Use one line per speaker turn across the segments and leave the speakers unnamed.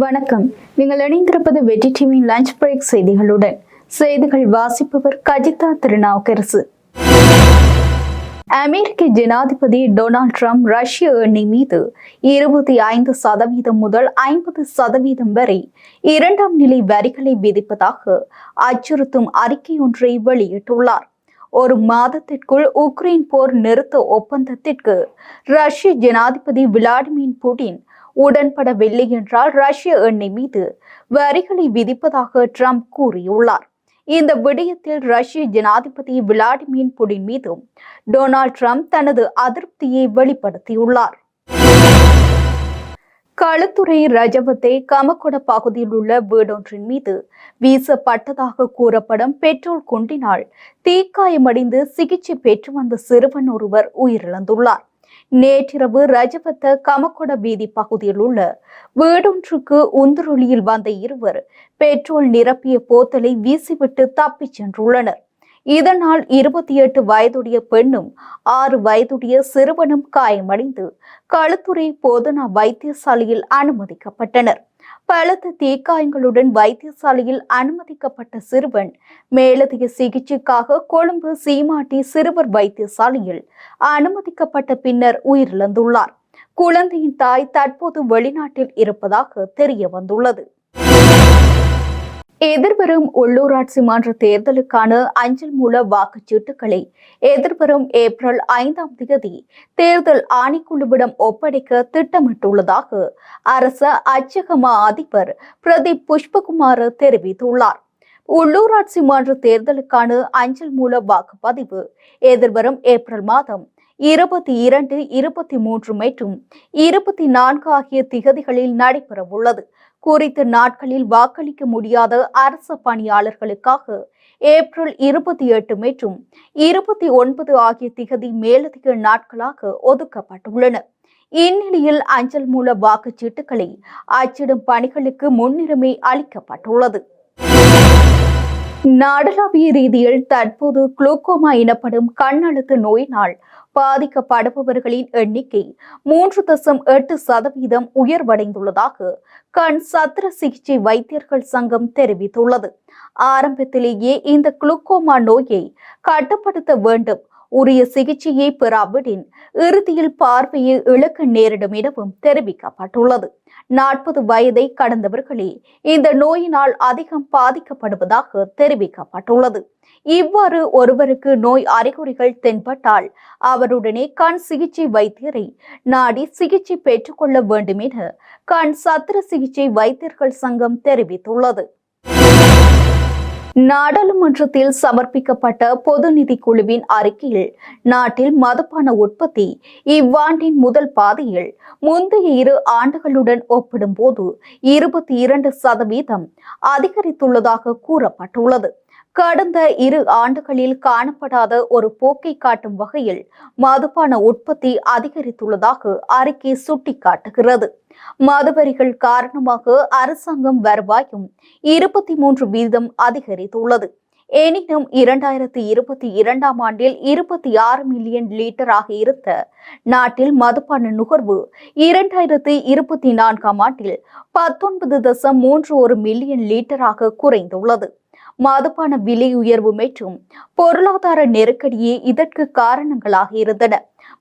வணக்கம். நீங்கள் இணைந்திருப்பது வெற்றி டிவியின் லஞ்ச் பிரேக் செய்திகளுடன். செய்திகள் வாசிப்பவர் கஜிதா திருநாவுக்கரசு. அமெரிக்க ஜனாதிபதி டொனால்ட் ட்ரம்ப் ரஷ்ய எண்ணெய் மீது இருபத்தி ஐந்து சதவீதம் முதல் ஐம்பது சதவீதம் வரை இரண்டாம் நிலை வரிகளை விதிப்பதாக அச்சுறுத்தும் அறிக்கை ஒன்றை வெளியிட்டுள்ளார். ஒரு மாதத்திற்குள் உக்ரைன் போர் நிறுத்த ஒப்பந்தத்திற்கு ரஷ்ய ஜனாதிபதி விளாடிமிர் புடின் உடன்படவில்லை என்றால் ரஷ்ய எண்ணெய் மீது வரிகளை விதிப்பதாக ட்ரம்ப் கூறியுள்ளார். இந்த விடயத்தில் ரஷ்ய ஜனாதிபதி விளாடிமிர் புடின் மீதும் டொனால்ட் ட்ரம்ப் தனது அதிருப்தியை வெளிப்படுத்தியுள்ளார். களுத்துறை ரஜபத்தை கமக்கொட பகுதியில் உள்ள வீடொன்றின் மீது வீசப்பட்டதாக கூறப்படும் பெட்ரோல் குண்டினால் தீக்காயமடைந்து சிகிச்சை பெற்று வந்த சிறுவன் ஒருவர் உயிரிழந்துள்ளார். நேற்றிரவு ரஜபத்த கமக்கொட வீதி பகுதியில் உள்ள வீடொன்றுக்கு உந்துருளியில் வந்த இருவர் பெட்ரோல் நிரப்பிய போத்தலை வீசிவிட்டு தப்பிச் சென்றுள்ளனர். இதனால் இருபத்தி எட்டு வயதுடைய பெண்ணும் ஆறு வயதுடைய சிறுவனும் காயமடைந்து களுத்துறை போதனா வைத்தியசாலையில் அனுமதிக்கப்பட்டனர். பலத்த தீக்காயங்களுடன் வைத்தியசாலையில் அனுமதிக்கப்பட்ட சிறுவன் மேலதிக சிகிச்சைக்காக கொழும்பு சீமாட்டி சிறுவர் வைத்தியசாலையில் அனுமதிக்கப்பட்ட பின்னர் உயிரிழந்துள்ளார். குழந்தையின் தாய் தற்போது வெளிநாட்டில் இருப்பதாக தெரிய வந்துள்ளது எதிர்வரும் உள்ளூராட்சி மன்ற தேர்தலுக்கான அஞ்சல் மூல வாக்குச்சீட்டுகளை எதிர்வரும் ஏப்ரல் ஐந்தாம் தேதி தேர்தல் ஆணைக்குழுவிடம் ஒப்படைக்க திட்டமிட்டுள்ளதாக அரச அச்சகமா அதிபர் பிரதீப் புஷ்பகுமார் தெரிவித்துள்ளார். உள்ளூராட்சி மன்ற தேர்தலுக்கான அஞ்சல் மூல வாக்குப்பதிவு எதிர்வரும் ஏப்ரல் மாதம் இருபத்தி இரண்டு இருபத்தி மூன்று மற்றும் இருபத்தி நான்கு ஆகிய திகதிகளில் நடைபெறவுள்ளது. குறித்த நாட்களில் வாக்களிக்க முடியாத அரசு பணியாளர்களுக்காக ஏப்ரல் இருபத்தி எட்டு மற்றும் இருபத்தி ஒன்பது ஆகிய திகதி மேலதிக நாட்களாக ஒதுக்கப்பட்டுள்ளன. இந்நிலையில் அஞ்சல் மூல வாக்குச்சீட்டுகளை அச்சிடும் பணிகளுக்கு முன்னுரிமை அளிக்கப்பட்டுள்ளது. நாடளாவிய ரீதியில் தற்போது குளுக்கோமா எனப்படும் கண் அழுத்த நோயினால் பாதிக்கப்படுபவர்களின் எண்ணிக்கை மூன்று தசம் எட்டு சதவீதம் உயர்வடைந்துள்ளதாக கண் சத்திர சிகிச்சை வைத்தியர்கள் சங்கம் தெரிவித்துள்ளது. ஆரம்பத்திலேயே இந்த குளுக்கோமா நோயை கட்டுப்படுத்த வேண்டும் உரிய சிகிச்சையை பெறாவிடின் இறுதியில் பார்வையை இழக்க நேரிடும் எனவும் தெரிவிக்கப்பட்டுள்ளது. நாற்பது வயதை கடந்தவர்களே இந்த நோயினால் அதிகம் பாதிக்கப்படுவதாக தெரிவிக்கப்பட்டுள்ளது. இவ்வாறு ஒருவருக்கு நோய் அறிகுறிகள் தென்பட்டால் அவருடனே கண் சிகிச்சை வைத்தியரை நாடி சிகிச்சை பெற்றுக்கொள்ள வேண்டும் என கண் சத்திர சிகிச்சை வைத்தியர்கள் சங்கம் தெரிவித்துள்ளது. நாடாளுமன்றத்தில் சமர்ப்பிக்கப்பட்ட பொது நிதி குழுவின் அறிக்கையில் நாட்டில் மதுபான உற்பத்தி இவ்வாண்டின் முதல் பாதையில் முந்தைய இரு ஆண்டுகளுடன் ஒப்பிடும்போது இருபத்தி இரண்டு சதவீதம் அதிகரித்துள்ளதாக கூறப்பட்டுள்ளது. கடந்த இரு ஆண்டுகளில் காணப்படாத ஒரு போக்கை காட்டும் வகையில் மதுபான உற்பத்தி அதிகரித்துள்ளதாக அறிக்கை சுட்டிக்காட்டுகிறது. மதுவரிகள் காரணமாக அரசாங்கம் வருவாயும் இருபத்தி மூன்று வீதம் அதிகரித்துள்ளது. எனினும் இரண்டாயிரத்தி இருபத்தி இரண்டாம் ஆண்டில் இருபத்தி ஆறு மில்லியன் லீட்டராக இருந்த நாட்டில் மதுபான நுகர்வு இரண்டாயிரத்தி இருபத்தி நான்காம் ஆண்டில் பத்தொன்பது தசம் மூன்று ஒரு மில்லியன் லீட்டராக குறைந்துள்ளது. மதுபான விலை உயர்வு மற்றும் பொருளாதார நெருக்கடியே இதற்கு காரணங்களாக இருந்தன.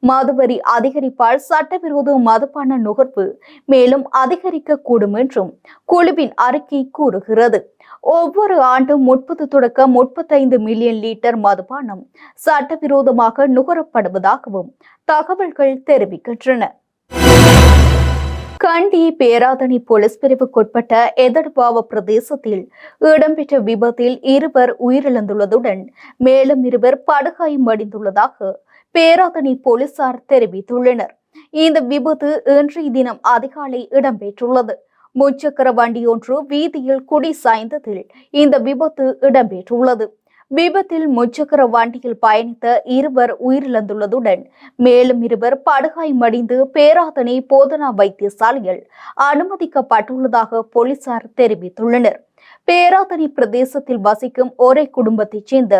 மதுவரி அதிகரிப்பால் சட்டவிரோத மதுபான நுகர்வு மேலும் அதிகரிக்க கூடும் என்றும் குழுவின் அறிக்கை கூறுகிறது. ஒவ்வொரு ஆண்டும் முப்பது தொடக்க முப்பத்தைந்து மில்லியன் லிட்டர் மதுபானம் சட்டவிரோதமாக நுகரப்படுவதாகவும் தகவல்கள் தெரிவிக்கின்றன. கண்டி பேராதணி போலீஸ் பிரிவுக்குட்பட்ட எதடுபாவ பிரதேசத்தில் இடம்பெற்ற விபத்தில் இருவர் உயிரிழந்துள்ளதுடன் மேலும் இருவர் படுகாயமடைந்துள்ளதாக பேராதணி போலீசார் தெரிவித்துள்ளனர். இந்த விபத்து இன்றைய தினம் அதிகாலை இடம்பெற்றுள்ளது. முச்சக்கர வண்டியொன்று வீதியில் குடி சாய்ந்ததில் இந்த விபத்து இடம்பெற்றுள்ளது. விபத்தில் முச்சக்கர வண்டியில் பயணித்த இருவர் உயிரிழந்துள்ளதுடன் மேலும் இருவர் படுகாயமடைந்து பேராதனை போதனா வைத்தியசாலையில் அனுமதிக்கப்பட்டுள்ளதாக போலீசார் தெரிவித்துள்ளனர். பேராதனை பிரதேசத்தில் வசிக்கும் ஒரே குடும்பத்தைச் சேர்ந்த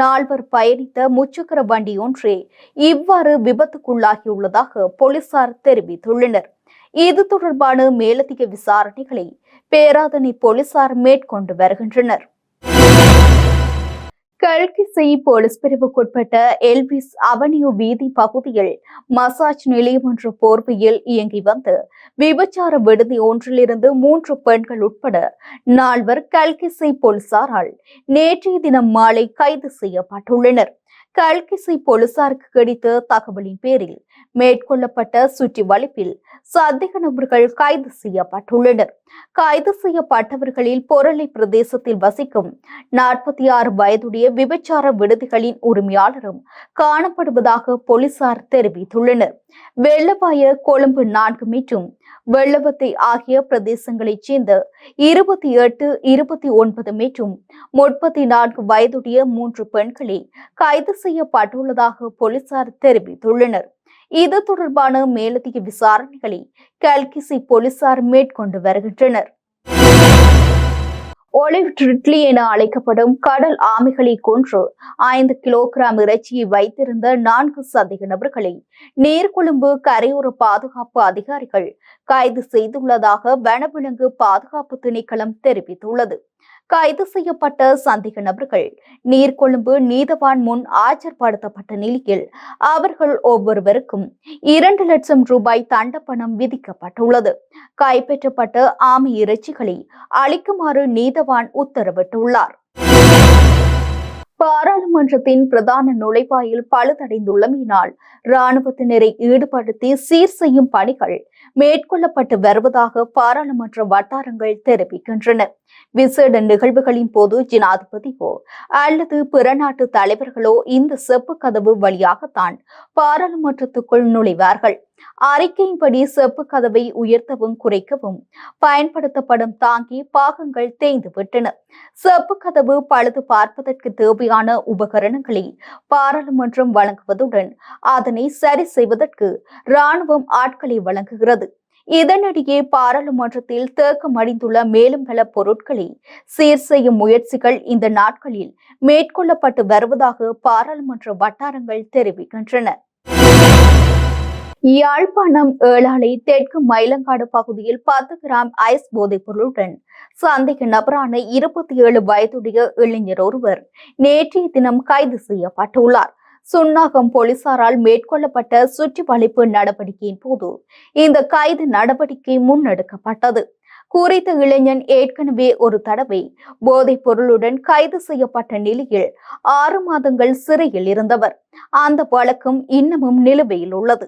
நால்வர் பயணித்த முச்சக்கர வண்டி ஒன்றே இவ்வாறு விபத்துக்குள்ளாகியுள்ளதாக போலீசார் தெரிவித்துள்ளனர். இது தொடர்பான மேலதிக விசாரணைகளை பேராதனை போலீசார் மேற்கொண்டு வருகின்றனர். கல்கிசை போலீஸ் பிரிவுக்குட்பட்ட எல்விஸ் அவென்யூ வீதி பகுதியில் மசாஜ் நிலையம் என்ற போர்வையில் இயங்கி வந்து விபச்சார விடுதி ஒன்றிலிருந்து மூன்று பெண்கள் உட்பட நால்வர் கல்கிசை போலீசாரால் நேற்றைய தினம் மாலை கைது செய்யப்பட்டுள்ளனர். கல்கிசி போலீசாருக்கு கிடைத்த தகவலின் பேரில் மேற்கொள்ளப்பட்ட சுற்றி வளைப்பில் சந்தேக நபர்கள் கைது செய்யப்பட்டுள்ளனர். கைது செய்யப்பட்டவர்களில் பொருளை பிரதேசத்தில் வசிக்கும் நாற்பத்தி ஆறு வயதுடைய விபச்சார விடுதிகளின் உரிமையாளரும் காணப்படுவதாக போலீசார் தெரிவித்துள்ளனர். வெள்ளவாய கொழும்பு நான்கு மற்றும் வெள்ளவத்தை ஆகிய பிரதேசங்களைச் சேர்ந்த இருபத்தி எட்டு இருபத்தி ஒன்பது மற்றும் முப்பத்தி நான்கு வயதுடைய மூன்று பெண்களை கைது செய்யப்பட்டுள்ளதாக போலீசார் தெரிவித்துள்ளனர். இது தொடர்பான மேலதிக விசாரணைகளை கல்கிசி போலீசார் மேற்கொண்டு வருகின்றனர். ஒலிவ் ட்ரிட்லி என அழைக்கப்படும் கடல் ஆமைகளை கொன்று ஐந்து கிலோகிராம் இறைச்சியை வைத்திருந்த நான்கு சந்தேக நபர்களை நீர்கொழும்பு கரையோர பாதுகாப்பு அதிகாரிகள் கைது செய்துள்ளதாக வனவிலங்கு பாதுகாப்பு திணைக்களம் தெரிவித்துள்ளது. கைது செய்யப்பட்ட சந்தேக நபர்கள். நீர்கொழும்பு நீதவான் முன் ஆஜர்படுத்தப்பட்ட நிலையில் அவர்கள் ஒவ்வொருவருக்கும் இரண்டு லட்சம் ரூபாய் தண்டப்பணம் விதிக்கப்பட்டுள்ளது. கைப்பற்றப்பட்ட ஆமை இறைச்சிகளை அளிக்குமாறு நீதவான் உத்தரவிட்டுள்ளார். பாராளுமன்றத்தின் பிரதான நுழைவாயில் பழுதடைந்துள்ளமையினால் இராணுவத்தினரை ஈடுபடுத்தி சீர் செய்யும் பணிகள் மேற்கொள்ளப்பட்டு வருவதாக பாராளுமன்ற வட்டாரங்கள் தெரிவிக்கின்றன. விசேட நிகழ்வுகளின் போது ஜனாதிபதியோ அல்லது பிற நாட்டு தலைவர்களோ இந்த செப்பு கதவு வழியாகத்தான் பாராளுமன்றத்துக்குள் நுழைவார்கள். அறிக்கையின்படி செப்பு கதவை உயர்த்தவும் குறைக்கவும் பயன்படுத்தப்படும் தாங்கி பாகங்கள் தேய்ந்து விட்டன. செப்பு கதவு பழுது பார்ப்பதற்கு தேவையான உபகரணங்களை பாராளுமன்றம் வழங்குவதுடன் அதனை சரி செய்வதற்கு ராணுவம் ஆட்களை வழங்குகிறது. இதனிடையே பாராளுமன்றத்தில் தேக்கம் அடைந்துள்ள மேலும் பல பொருட்களை சீர் செய்யும் முயற்சிகள் இந்த நாட்களில் மேற்கொள்ளப்பட்டு வருவதாக பாராளுமன்ற வட்டாரங்கள் தெரிவிக்கின்றன. யாழ்ப்பாணம் ஏழாலை தெற்கு மயிலங்காடு பகுதியில் பத்து கிராம் ஐஸ் போதைப் பொருளுடன் சந்தேக நபரான இருபத்தி ஏழு வயதுடைய இளைஞர் ஒருவர் நேற்றைய தினம் கைது செய்யப்பட்டுள்ளார். சுன்னாகம் போலீசாரால் மேற்கொள்ளப்பட்ட சுற்றி வளைப்பு நடவடிக்கையின் போது இந்த கைது நடவடிக்கை முன்னெடுக்கப்பட்டது. குறித்த இளைஞன் ஏற்கனவே ஒரு தடவை போதைப் பொருளுடன் கைது செய்யப்பட்ட நிலையில் ஆறு மாதங்கள் சிறையில் இருந்தவர். அந்த வழக்கம் இன்னமும் நிலுவையில் உள்ளது.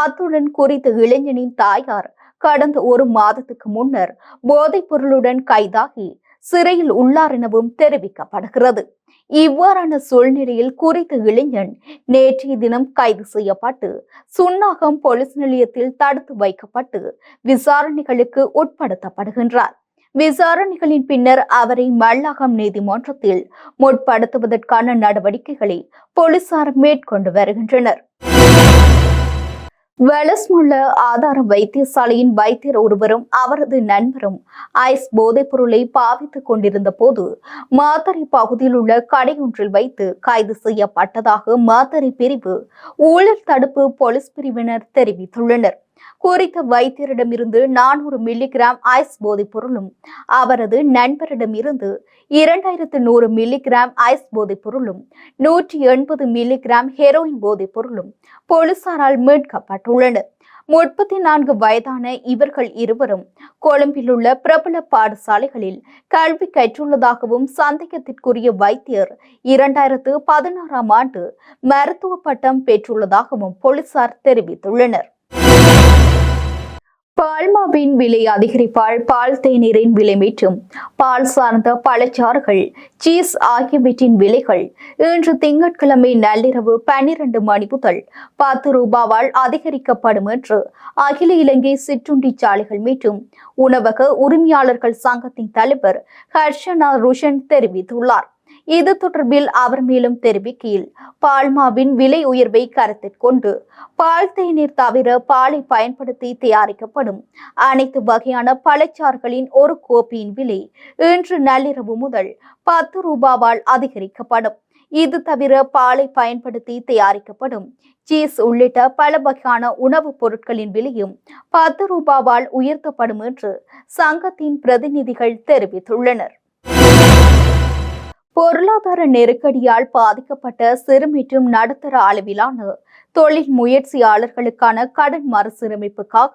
அத்துடன் குறித்த இளைஞனின் தாயார் கடந்த ஒரு மாதத்துக்கு முன்னர் போதைப் பொருளுடன் கைதாகி சிறையில் உள்ளார் எனவும் தெரிவிக்கப்படுகிறது. இவ்வாறான சூழ்நிலையில் குறித்த இளைஞன் நேற்றைய தினம் கைது செய்யப்பட்டு சுன்னாகம் போலீஸ் நிலையத்தில் தடுத்து வைக்கப்பட்டு விசாரணைகளுக்கு உட்படுத்தப்படுகின்றார். விசாரணைகளின் பின்னர் அவரை மல்லாகம் நீதிமன்றத்தில் முற்படுத்துவதற்கான நடவடிக்கைகளை போலீசார் மேற்கொண்டு வருகின்றனர். வெலஸ்முள்ள ஆதார வைத்தியசாலையின் வைத்தியர் ஒருவரும் அவரது நண்பரும் ஐஸ் போதைப் பொருளை பாவித்துக் கொண்டிருந்த போது மாத்தறை பகுதியில் உள்ள கடையொன்றில் வைத்து கைது செய்யப்பட்டதாக மாத்தறை பிரிவு ஊழல் தடுப்பு போலீஸ் பிரிவினர் தெரிவித்துள்ளனர். குறித்த வைத்தியரிடமிருந்து நானூறு மில்லிகிராம் ஐஸ் போதைப் பொருளும் அவரது நண்பரிடமிருந்து இரண்டாயிரத்து நூறு மில்லிகிராம் ஐஸ் போதைப் பொருளும் நூற்றி எண்பது மில்லிகிராம் ஹெரோயின் போதைப் பொருளும் போலீசாரால் மீட்கப்பட்டுள்ளன முப்பத்தி நான்கு வயதான இவர்கள் இருவரும் கொழும்பில் உள்ள பிரபல பாடசாலைகளில் கல்வி கற்றுள்ளதாகவும் சந்தேகத்திற்குரிய வைத்தியர் இரண்டாயிரத்து பதினாறாம் ஆண்டு மருத்துவ பட்டம் பெற்றுள்ளதாகவும் போலீசார் தெரிவித்துள்ளனர். பால்மாவின் விலை அதிகரிப்பால் பால் தேநீரின் விலை மீட்டும். பால் சார்ந்த பழச்சாறுகள் சீஸ் ஆகியவற்றின் விலைகள் இன்று திங்கட்கிழமை நள்ளிரவு பன்னிரண்டு மணி முதல் பத்து ரூபாவால் அதிகரிக்கப்படும் என்று அகில இலங்கை சிற்றுண்டி சாலைகள் மீட்டும். உணவக உரிமையாளர்கள் சங்கத்தின் தலைவர் ஹர்ஷனா ருஷன் தெரிவித்துள்ளார். இது தொடர்பில் அவர் மேலும் தெரிவிக்கையில் பால்மாவின் விலை உயர்வை கருத்தில் கொண்டு பால் தேநீர் தவிர பாலை பயன்படுத்தி தயாரிக்கப்படும் அனைத்து வகையான பழச்சார்களின் ஒரு கோப்பியின் விலை இன்று நள்ளிரவு முதல் பத்து ரூபாவால் அதிகரிக்கப்படும். இது தவிர பாலை பயன்படுத்தி தயாரிக்கப்படும் சீஸ் உள்ளிட்ட பல வகையான உணவுப் பொருட்களின் விலையும் பத்து ரூபாவால் உயர்த்தப்படும் என்று சங்கத்தின் பிரதிநிதிகள் தெரிவித்துள்ளனர். பொருளாதார நெருக்கடியால் பாதிக்கப்பட்ட சிறு மற்றும் நடுத்தர அளவிலான தொழில் முயற்சியாளர்களுக்கான கடன் மறுசீரமைப்புக்காக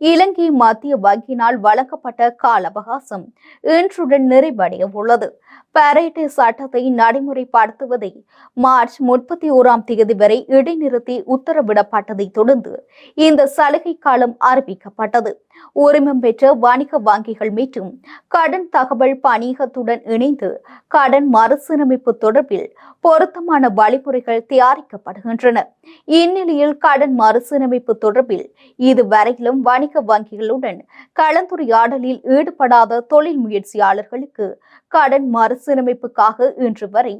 இலங்கை மத்திய வங்கியினால் வழங்கப்பட்ட கால அவகாசம் இன்றுடன் நிறைவடைய உள்ளது பரேட்டு சட்டத்தை நடைமுறைப்படுத்துவதை மார்ச் முப்பத்தி ஓராம் தேதி வரை இடைநிறுத்தி உத்தரவிடப்பட்டதை தொடர்ந்து இந்த சலுகை காலம் அறிவிக்கப்பட்டது. உரிமம் பெற்ற வணிக வங்கிகள் மீட்டும் கடன் தகவல் பணியகத்துடன் இணைந்து கடன் மறுசீரமைப்பு தொடர்பில் பொருத்தமான வழிமுறைகள் தயாரிக்கப்படுகின்றன. இந்நிலையில் கடன் மறுசீரமைப்பு தொடர்பில் இதுவரையிலும் வணிக வங்கிகளுடன் கலந்துரையாடலில் ஈடுபடாத தொழில் முயற்சியாளர்களுக்கு கடன் மறுசீரமைப்புக்காக இன்று வரை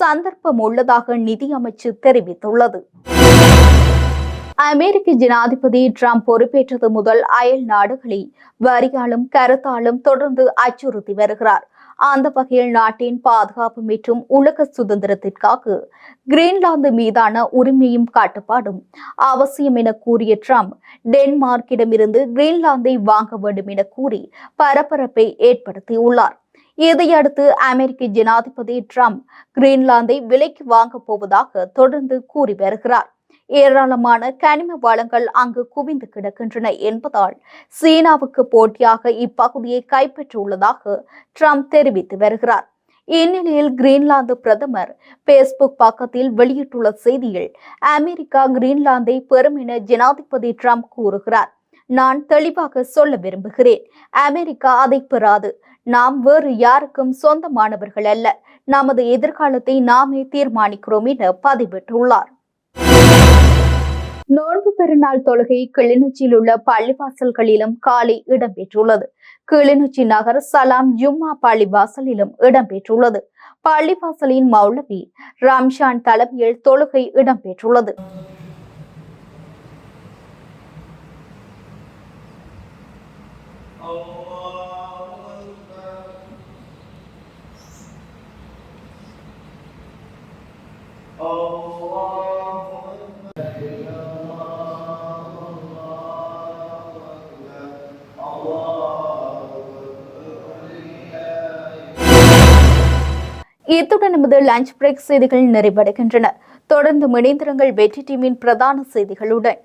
சந்தர்ப்பம் உள்ளதாக நிதி அமைச்சு தெரிவித்துள்ளது. அமெரிக்க ஜனாதிபதி டிரம்ப் பொறுப்பேற்றது முதல் அயல் நாடுகளை வரியாலும் கருத்தாலும் தொடர்ந்து அச்சுறுத்தி வருகிறார். அந்த வகையில் நாட்டின் பாதுகாப்பு மற்றும் உலக சுதந்திரத்திற்காக கிரீன்லாந்து மீதான உரிமையும் கட்டுப்பாடும் அவசியம் என கூறிய ட்ரம்ப் டென்மார்க்கிடமிருந்து கிரீன்லாந்தை வாங்க வேண்டும் என கூறி பரபரப்பை ஏற்படுத்தியுள்ளார். இதையடுத்து அமெரிக்க ஜனாதிபதி ட்ரம்ப் கிரீன்லாந்தை விலைக்கு வாங்கப் போவதாக தொடர்ந்து கூறி வருகிறார். ஏராளமான கனிம வளங்கள் அங்கு குவிந்து கிடக்கின்றன என்பதால் சீனாவுக்கு போட்டியாக இப்பகுதியை கைப்பற்றியுள்ளதாக ட்ரம்ப் தெரிவித்து வருகிறார். இந்நிலையில் கிரீன்லாந்து பிரதமர் பேஸ்புக் பக்கத்தில் வெளியிட்டுள்ள செய்தியில் அமெரிக்கா கிரீன்லாந்தை பெறும் என ஜனாதிபதி ட்ரம்ப் கூறுகிறார். நான் தெளிவாக சொல்ல விரும்புகிறேன். அமெரிக்கா அதை பெறாது. நாம் வேறு யாருக்கும் சொந்தமானவர்கள் அல்ல. நமது எதிர்காலத்தை நாமே தீர்மானிக்கிறோம் என பதிவிட்டுள்ளார். நோன்பு பெருநாள் தொழுகை கிளிநொச்சியில் உள்ள பள்ளிவாசல்களிலும் காலை இடம்பெற்றுள்ளது. கிளிநொச்சி நகர் சலாம் ஜும்மா பள்ளிவாசலிலும் இடம்பெற்றுள்ளது. பள்ளிவாசலின் மௌலவி ரம்ஷான் தலைமையில் தொழுகை இடம்பெற்றுள்ளது. Oh இத்துடன் நமது லஞ்ச் பிரேக் செய்திகள் நிறைவடைகின்றன. தொடர்ந்து இணைந்திருங்கள் வெற்றி டீமின் பிரதான செய்திகளுடன்.